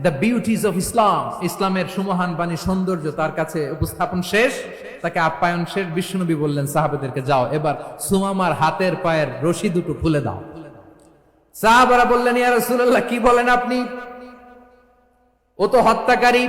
The beauties of Islam ইসলামের সুমহান বাণী সৌন্দর্য তার কাছে উপস্থাপন শেষ। তাকে আপ্যায়ন শেষ। বিশ্বনবী বললেন, সাহাবেদেরকে যাও, এবার সুমামার হাতের পায়ের রশি দুটো খুলে দাও। সাহাবারা বললেন, ইয়া রাসূলুল্লাহ, কি বলেন আপনি? ও তো হত্যাকারী।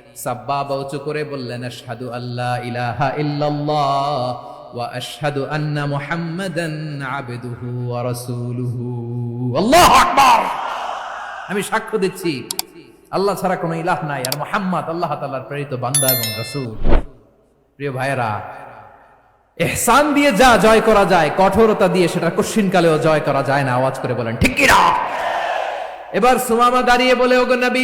সাব্বাবা উঁচু করে বললেন, আশহাদু আল্লাহ ইলাহা ইল্লাল্লাহ ওয়া আশহাদু আন্না মুহাম্মাদান আবদুহু ওয়া আমি সাক্ষ্য দিচ্ছি, আল্লাহ ছাড়া কোনো ইলাহ নাই আর মুহাম্মদ আল্লাহ তাআলার প্রেরিত বান্দা এবং রাসূল। প্রিয় ভাইয়েরা এহসান দিয়ে যা জয় করা যায়, কঠোরতা দিয়ে সেটা কশিনকালেও জয় করা যায় না, আওয়াজ করে বলেন, ঠিক এবার সুমামা দাঁড়িয়ে বলে, ওগো নবী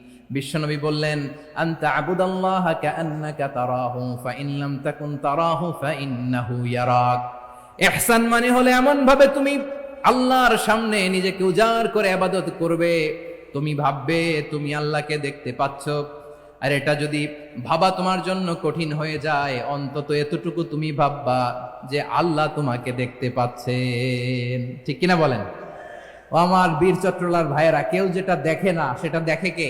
বিশ্বনবী বললেন, আনতা আবুদাল্লাহ তারাহু, ফাইন তাকুন তারাহু ফাইন্নাহু ইয়ারাক। ইহসান মানে হলো এমন ভাবে তুমি আল্লাহর সামনে নিজেকে উজাড় করে ইবাদত করবে। তুমি ভাববে, তুমি আল্লাহকে দেখতে পাচ্ছ। আর এটা যদি ভাবা তোমার জন্য কঠিন হয়ে যায়, অন্তত এতটুকু তুমি ভাববা যে আল্লাহ তোমাকে দেখতে পাচ্ছেন। ঠিক কিনা বলেন? ও আমার বীর চট্টলার ভাইয়েরা, কেউ যেটা দেখে না, সেটা দেখে কে?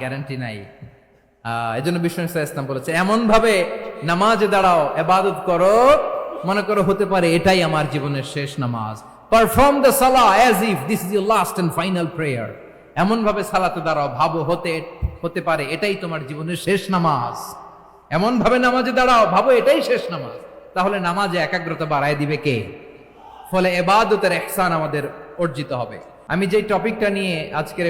গ্যারান্টি নাই। আহ এই জন্য বিষ্ণু ইসলাম বলেছে এমন ভাবে নামাজে দাঁড়াও, এবাদত করো, মনে করো হতে পারে এটাই আমার জীবনের শেষ নামাজ। পারফর্ম দ্য সালা as if this is your last and final prayer এমন ভাবে সালাতে দাঁড়াও, ভাবো হতে হতে পারে এটাই তোমার জীবনের শেষ নামাজ। এমন ভাবে নামাজে দাঁড়াও, ভাবো এটাই শেষ নামাজ। তাহলে নামাজে একাগ্রতা বাড়ায় দিবে কে? ফলে এবাদতের এহসান আমাদের অর্জিত হবে। আমি যে টপিকটা নিয়ে আজকের